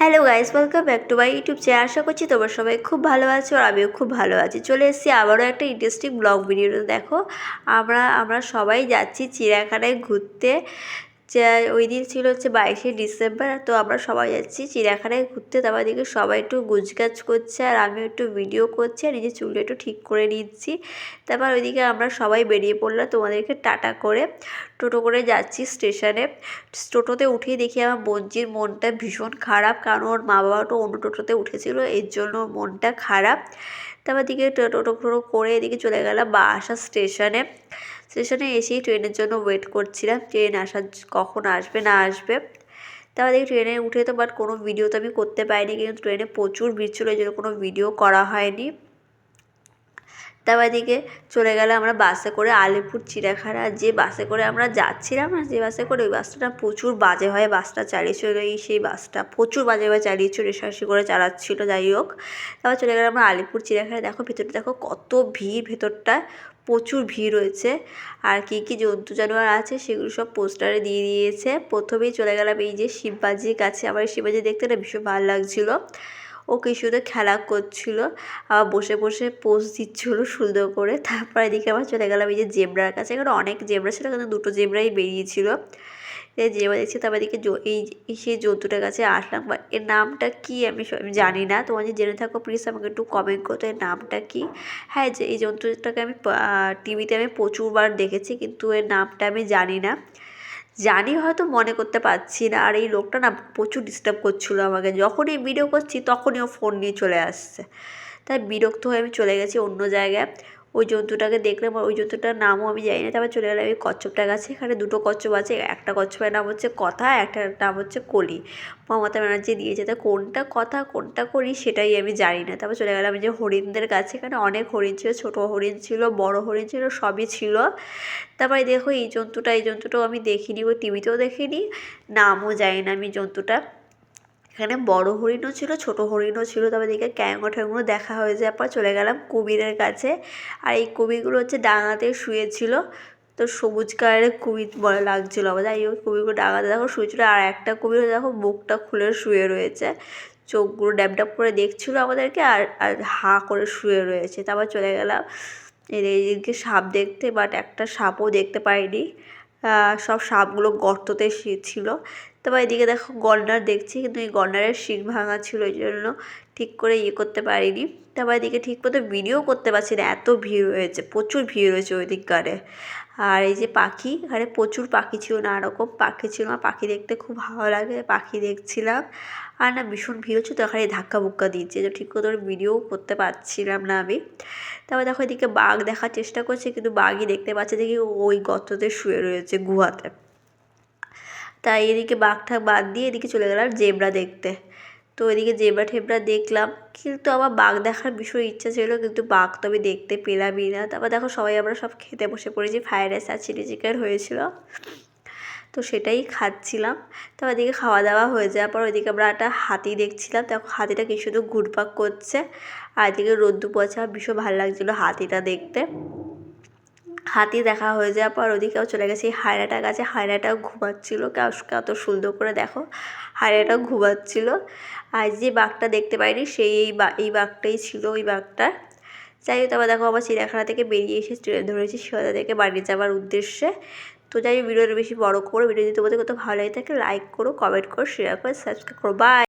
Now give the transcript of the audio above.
Hello guys welcome back to my YouTube channel আশা করছি তোমার সবাই খুব ভালো আছো আর আমিও খুব ভালো আছি। চলে এসেছি আবারও একটা ইন্টারেস্টিং ব্লগ ভিডিও দেখো, আমরা আমরা সবাই যাচ্ছি চিড়িয়াখানায় ঘুরতে। ওই দিন ছিল হচ্ছে বাইশে ডিসেম্বর, তো আমরা সবাই যাচ্ছি চিড়িয়াখানায় ঘুরতে। তারপর দিকে সবাই একটু গুজগাছ করছে আর আমিও একটু ভিডিও করছি আর নিজের চুলটা একটু ঠিক করে নিচ্ছি। তারপর ওইদিকে আমরা সবাই বেরিয়ে পড়লাম তোমাদেরকে টাটা করে। টোটো করে যাচ্ছি স্টেশনে। টোটোতে উঠেই দেখি আমার বঞ্জির মনটা ভীষণ খারাপ, কারণ ওর মা বাবা তো অন্য টোটোতে উঠেছিল, এর জন্য মনটা খারাপ। তারপর দিকে টোটো টোটো করে এদিকে চলে গেলাম বাসা স্টেশনে। স্টেশনে এসেই ট্রেনের জন্য ওয়েট করছিলাম ট্রেন আসার কখন আসবে, না আসবে। তারপর দেখি ট্রেনে উঠে তো বাট কোনো ভিডিও তো আমি করতে পারিনি কিন্তু ট্রেনে প্রচুর ভিড় ছিল এই জন্য কোনো ভিডিও করা হয়নি। তারপর দিকে চলে গেলে আমরা বাসে করে আলিপুর, চিড়িয়াখানা। যে বাসে করে আমরা যাচ্ছিলাম না যে বাসে করে ওই বাসটা প্রচুর বাজে হয় বাসটা চালিয়েছিল এই সেই বাসটা প্রচুর বাজে হয়ে চালিয়েছিল, রেশারেশি করে চালাচ্ছিল, যাই হোক। তারপর চলে গেলে আমরা আলিপুর, চিড়িয়াখানা। দেখো ভেতরটা, দেখো কত ভিড় ভেতরটা প্রচুর ভিড় রয়েছে। আর কী কী জন্তু জানোয়ার আছে সেগুলো সব পোস্টারে দিয়ে দিয়েছে। প্রথমেই চলে গেলাম এই যে শিববাজির কাছে। আমার শিববাজি দেখতে না ভীষণ ভালো লাগছিল। ও কিছুতে খেলা করছিল। আবার বসে বসে পোজ দিচ্ছিল সুন্দর করে। তারপরে এদিকে আবার চলে গেলাম এই যে জেবরার কাছে। এখানে অনেক জেবরা ছিল, কিন্তু দুটো জেবরাই বেরিয়েছিল। জেবরা দেখছি তারপর এদিকে এই সেই জন্তুটার কাছে আসলাম। বা এর নামটা কি আমি জানি না। তোমার যে জেনে থাকো প্লিজ আমাকে একটু কমেন্ট করতো এর নামটা কি? হ্যাঁ যে এই জন্তুটাকে আমি টিভিতে আমি প্রচুরবার দেখেছি, কিন্তু এর নামটা আমি জানি না। জানি হয়তো মনে করতে পারছি না। আর এই লোকটা না প্রচুর ডিস্টার্ব করছিল আমাকে। যখনই ভিডিও করছি, তখনই ও ফোন নিয়ে চলে আসছে। তাই বিরক্ত হয়ে আমি চলে গেছি অন্য জায়গায়। ওই জন্তুটাকে দেখলাম ওই জন্তুটার নামও আমি জানি না। তারপর চলে গেলাম ওই কচ্ছপটার কাছে। এখানে দুটো কচ্ছপ আছে। একটা কচ্ছপের নাম হচ্ছে কথা, একটা নাম হচ্ছে কলি। মমতা ব্যানার্জি দিয়েছে। তা কোনটা কথা, কোনটা কলি সেটাই আমি জানি না। তারপর চলে গেলাম যে হরিণদের কাছে। এখানে অনেক হরিণ ছিল। ছোটো হরিণ ছিল, বড় হরিণ ছিল, সবই ছিল। তারপরে দেখো এই জন্তুটা, এই জন্তুটাও আমি দেখিনি, ওই টিভিতেও দেখিনি। নামও জানি না আমি জন্তুটা এখানে বড় হরিণও ছিল, ছোট হরিণও ছিল। তবে দেখে ক্যাঙ্গো ঠ্যাঙ্গো দেখা হয়ে যাওয়ার পর চলে গেলাম কুমিরের কাছে। আর এই কুমিরগুলো হচ্ছে ডাঙাতে শুয়েছিল। তো সবুজ কালারের কুমির বলে লাগছিল। আমার যাই হোক, কুমিরগুলো ডাঙাতে দেখো শুয়েছিলো। আর একটা কুমির দেখো মুখটা খুলে শুয়ে রয়েছে। চোখগুলো ড্যাপ করে দেখছিলো আমাদেরকে আর আর হা করে শুয়ে রয়েছে। তারপর চলে গেলাম। এদিকে সাপ দেখতে বাট একটা সাপও দেখতে পাইনি। সব সাপগুলো গর্ততে ছিল। তারপর এদিকে দেখো গন্ডার দেখছি, কিন্তু এই গন্ডারের শিং ভাঙা ছিল ওই জন্য ঠিক করে ইয়ে করতে পারিনি। তারপর এদিকে ঠিক মতো ভিডিও করতে পারছি না, এত ভিড় হয়েছে, প্রচুর ভিড় হয়েছে ওই দিককারে আর এই যে পাখি, এখানে প্রচুর পাখি ছিল নানা রকম পাখি ছিল, আমার পাখি দেখতে খুব ভালো লাগে, পাখি দেখছিলাম। আর না, ভীষণ ভিড় হচ্ছে, তো এখানে ধাক্কা বুক্কা দিচ্ছে যে ঠিক করে ভিডিও করতে পারছিলাম না আমি। তারপর দেখো এদিকে বাঘ দেখার চেষ্টা করছে, কিন্তু বাঘই দেখতে পাচ্ছে দেখি ওই গর্ততে শুয়ে রয়েছে গুহাতে। তাই এদিকে বাঘ ঠাক বাদ দিয়ে এদিকে চলে গেলাম জেবরা দেখতে। তো এদিকে জেবরা ঠেবরা দেখলাম, কিন্তু আমার বাঘ দেখার ভীষণ ইচ্ছা ছিল, কিন্তু বাঘ তো আমি দেখতে পেলামই না। তারপর দেখো সবাই আমরা সব খেতে বসে পড়েছি ফ্রায়েড রাইস আর চিলি চিকেন হয়েছিল। তো সেটাই খাচ্ছিলাম। তারপর এদিকে খাওয়া দাওয়া হয়ে যাওয়ার পর ওইদিকে আমরা একটা হাতি দেখছিলাম। তখন হাতিটা কি শুধু ঘুরপাক করছে। আর এদিকে রোদ্দু পচা ভীষণ ভালো লাগছিল হাতিটা দেখতে। হাতি দেখা হয়ে যাওয়ার পর ওদিকেও চলে গেছে। এই হায়রাটার কাছে হায়রাটাও ঘুমাচ্ছিলো। কত সুন্দর করে দেখো। হায়রাটাও ঘুমাচ্ছিলো। আর যে বাঘটা দেখতে পাইনি, সেই এই এই বাঘটাই ছিল ওই বাঘটা। যাই হোক, তারপর দেখো আবার চিড়িয়াখানা থেকে বেরিয়ে এসে ট্রেন ধরেছি শিয়ালদা থেকে বাড়ি যাওয়ার উদ্দেশ্যে। তো যাই ভিডিওটা বেশি বড় করো ভিডিও যদি তোমাদের কত ভালো লাগে থাকে লাইক করো কমেন্ট করো শেয়ার করো সাবস্ক্রাইব করো। বাই